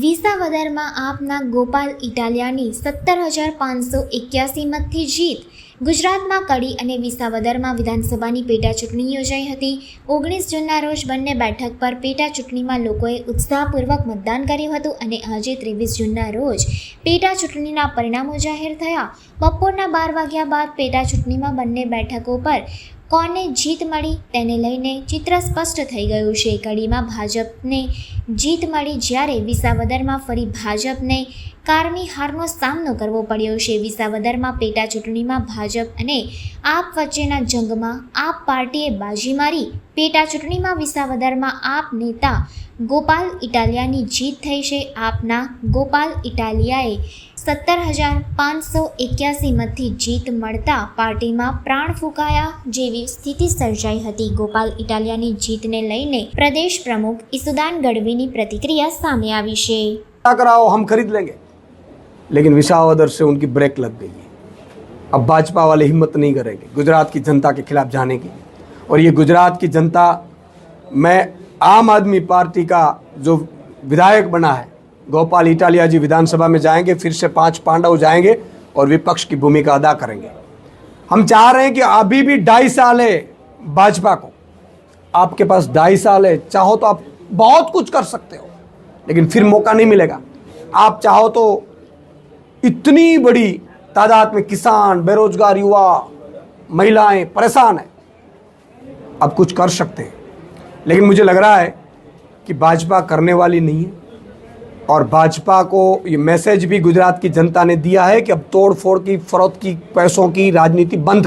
વિસાવદરમાં આપના ગોપાલ ઇટાલિયાની સત્તર હજાર પાંચસો એક્યાસી મતથી જીત. ગુજરાતમાં કડી અને વિસાવદરમાં વિધાનસભાની પેટા ચૂંટણી યોજાઈ હતી. ઓગણીસ જૂનના રોજ બંને બેઠક પર પેટા ચૂંટણીમાં લોકોએ ઉત્સાહપૂર્વક મતદાન કર્યું હતું અને આજે ત્રેવીસ જૂનના રોજ પેટા ચૂંટણીના પરિણામો જાહેર થયા. બપોરના બાર વાગ્યા બાદ પેટા ચૂંટણીમાં બંને બેઠકો પર કોને જીત મળી તેને લઈને ચિત્ર સ્પષ્ટ થઈ ગયું છે. કડીમાં ભાજપને જીત મળી જ્યારે વિસાવદરમાં ફરી ભાજપને કારમી હારનો સામનો કરવો પડ્યો છે. વિસાવદરમાં પેટા ચૂંટણીમાં ભાજપ અને આપ વચ્ચેના જંગમાં આપ પાર્ટીએ બાજી મારી. પેટા ચૂંટણીમાં વિસાવદરમાં આપ નેતા ગોપાલ ઇટાલિયાની જીત થઈ છે. આપના ગોપાલ ઇટાલિયાએ સત્તર હજાર પાંચસો એક્યાસી મતથી જીત મળતા પાર્ટીમાં પ્રાણ ફૂંકાયા જેવી સ્થિતિ સર્જાઈ હતી. ગોપાલ ઇટાલિયાની જીતને લઈને પ્રદેશ પ્રમુખ ઈસુદાન ગઢવીની પ્રતિક્રિયા સામે આવી છે. કરાઓ હમ ખરીદ લેંગે. लेकिन विसावदर से उनकी ब्रेक लग गई है। अब भाजपा वाले हिम्मत नहीं करेंगे गुजरात की जनता के खिलाफ जाने की। और ये गुजरात की जनता, मैं आम आदमी पार्टी का जो विधायक बना है, गोपाल इटालिया जी विधानसभा में जाएँगे, फिर से पाँच पांडव जाएँगे और विपक्ष की भूमिका अदा करेंगे। हम चाह रहे हैं कि अभी भी ढाई साल है भाजपा को। आपके पास ढाई साल है, चाहो तो आप बहुत कुछ कर सकते हो, लेकिन फिर मौका नहीं मिलेगा। आप चाहो तो इतनी बड़ी तादाद में किसान, बेरोजगार युवा, महिलाएँ परेशान हैं। अब कुछ कर सकते हैं। लेकिन मुझे लग रहा है कि भाजपा करने वाली नहीं है। और भाजपा को ये मैसेज भी गुजरात की जनता ने दिया है कि अब तोड़ फोड़ की, फरोख्त की, पैसों की राजनीति बंद